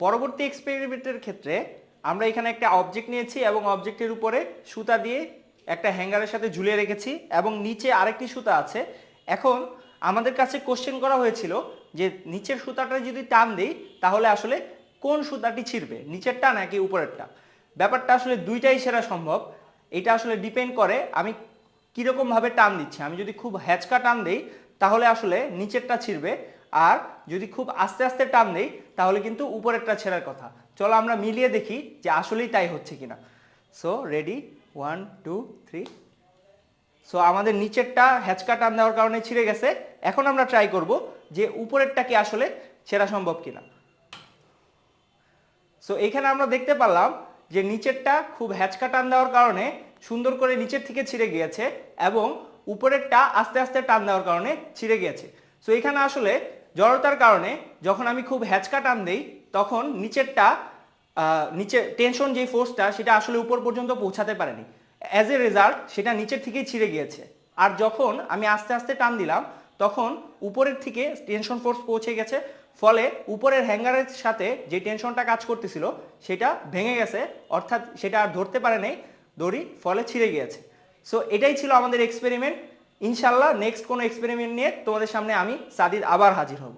পরবর্তী এক্সপেরিমেন্টের ক্ষেত্রে আমরা এখানে একটা অবজেক্ট নিয়েছি এবং অবজেক্টের উপরে সুতা দিয়ে একটা হ্যাঙ্গারের সাথে ঝুলিয়ে রেখেছি এবং নিচে আরেকটি সুতা আছে। এখন আমাদের কাছে কোশ্চেন করা হয়েছিল যে নিচের সুতাটা যদি টান দিই, তাহলে আসলে কোন সুতাটি ছিঁড়বে, নিচেরটা নাকি উপরেরটা? ব্যাপারটা আসলে দুইটাই সেরা সম্ভব। এটা আসলে ডিপেন্ড করে আমি কীরকমভাবে টান দিচ্ছি। আমি যদি খুব হ্যাচকা টান দিই, তাহলে আসলে নিচেরটা ছিঁড়বে। আর যদি খুব আস্তে আস্তে টান দেই, তাহলে কিন্তু উপরেরটা ছেঁড়ার কথা। চলো আমরা মিলিয়ে দেখি যে আসলেই তাই হচ্ছে কিনা। So ready one two three so আমাদের নিচেরটা হ্যাচকা টান দেওয়ার কারণে ছিঁড়ে গেছে। এখন আমরা ট্রাই করব যে উপরেরটা কি আসলে ছেঁড়া সম্ভব কিনা। সো এখানে আমরা দেখতে পারলাম যে নিচেরটা খুব হ্যাচকা টান দেওয়ার কারণে সুন্দর করে নিচের থেকে ছিঁড়ে গিয়েছে এবং উপরেরটা আস্তে আস্তে টান দেওয়ার কারণে ছিঁড়ে গিয়েছে। সো এখানে আসলে জড়তার কারণে যখন আমি খুব হ্যাচকা টান দেই, তখন নিচেরটা নিচে টেনশন যে ফোর্সটা সেটা আসলে উপর পর্যন্ত পৌঁছাতে পারেনি। অ্যাজ এ রেজাল্ট সেটা নিচের থেকেই ছিঁড়ে গিয়েছে। আর যখন আমি আস্তে আস্তে টান দিলাম, তখন উপরের থেকে টেনশন ফোর্স পৌঁছে গেছে। ফলে উপরের হ্যাঙ্গারের সাথে যে টেনশনটা কাজ করতেছিল, সেটা ভেঙে গেছে। অর্থাৎ সেটা আর ধরতে পারে নাই, দড়ি ফলে ছিঁড়ে গিয়েছে। সো এটাই ছিল আমাদের এক্সপেরিমেন্ট ইনশাল্লাহ নেক্সট কোনো এক্সপেরিমেন্ট নিয়ে তোমাদের সামনে আমি সাদিদ আবার হাজির হব।